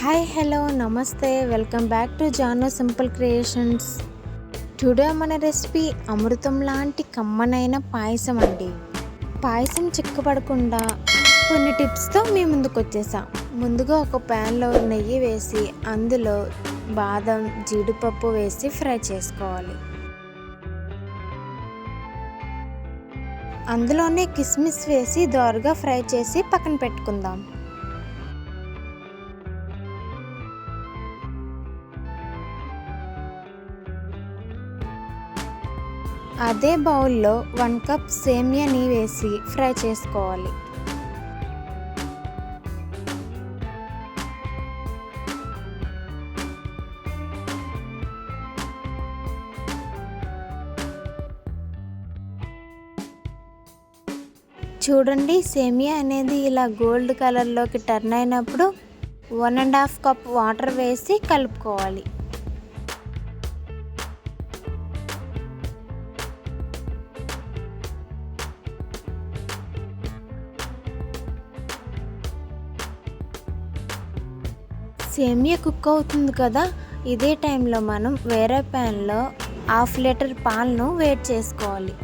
Hi hello నమస్తే welcome back to Jano simple creations today మన recipe అమృతం లాంటి కమ్మనైన పాయసం అండి. పాయసం చిక్కబడకుండా కొన్ని టిప్స్తో మీ ముందుకు వచ్చేసాం. ముందుగా ఒక ప్యాన్లో నెయ్యి వేసి అందులో బాదం జీడిపప్పు వేసి ఫ్రై చేసుకోవాలి. అందులోనే కిస్మిస్ వేసి దోరగా ఫ్రై చేసి పక్కన పెట్టుకుందాం. అదే బౌల్లో వన్ కప్ సేమియాని వేసి ఫ్రై చేసుకోవాలి. చూడండి సేమియా అనేది ఇలా గోల్డ్ కలర్లోకి టర్న్ అయినప్పుడు one and half cup water వేసి కలుపుకోవాలి. సేమియా కుక్ అవుతుంది కదా? ఇదే టైంలో మనం వేరే ప్యాన్లో హాఫ్ లీటర్ పాలను వేడి చేసుకోవాలి.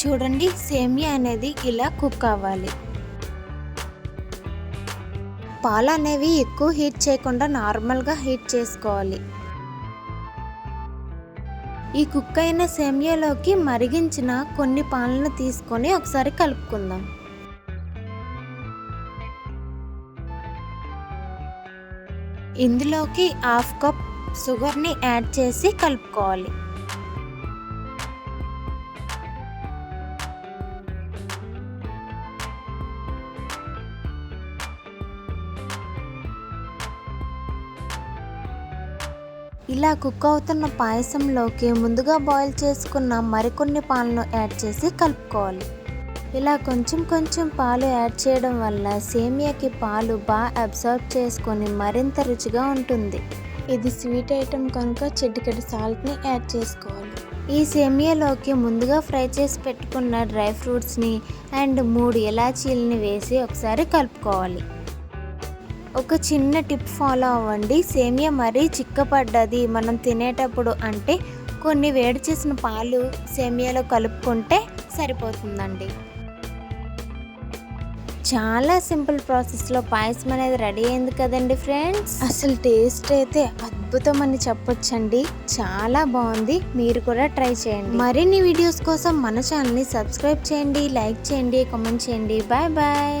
చూడండి సేమియా అనేది ఇలా కుక్ అవ్వాలి. పాలు అనేవి ఎక్కువ హీట్ చేయకుండా నార్మల్గా హీట్ చేసుకోవాలి. ఈ కుక్ అయిన సేమ్యాలోకి మరిగించిన కొన్ని పాలను తీసుకొని ఒకసారి కలుపుకుందాం. ఇందులోకి హాఫ్ కప్ షుగర్ని యాడ్ చేసి కలుపుకోవాలి. ఇలా కుక్ అవుతున్న పాయసంలోకి ముందుగా బాయిల్ చేసుకున్న మరికొన్ని పాలను యాడ్ చేసి కలుపుకోవాలి. ఇలా కొంచెం కొంచెం పాలు యాడ్ చేయడం వల్ల సేమియాకి పాలు బాగా అబ్జర్వ్ చేసుకొని మరింత రుచిగా ఉంటుంది. ఇది స్వీట్ ఐటెం కనుక చిటికెడు సాల్ట్ని యాడ్ చేసుకోవాలి. ఈ సేమియాలోకి ముందుగా ఫ్రై చేసి పెట్టుకున్న డ్రై ఫ్రూట్స్ని అండ్ మూడు ఇలాచీలని వేసి ఒకసారి కలుపుకోవాలి. ఒక చిన్న టిప్ ఫాలో అవ్వండి. సేమియా మరీ చిక్కపడ్డది. మనం తినేటప్పుడు అంటే కొన్ని వేడి చేసిన పాలు సేమియాలో కలుపుకుంటే సరిపోతుందండి. చాలా సింపుల్ ప్రాసెస్లో పాయసం అనేది రెడీ అయింది కదండి ఫ్రెండ్స్. అసలు టేస్ట్ అయితే అద్భుతం అని చెప్పొచ్చండి. చాలా బాగుంది. మీరు కూడా ట్రై చేయండి. మరిన్ని వీడియోస్ కోసం మన ఛానల్ని సబ్స్క్రైబ్ చేయండి లైక్ చేయండి కామెంట్ చేయండి. Bye bye.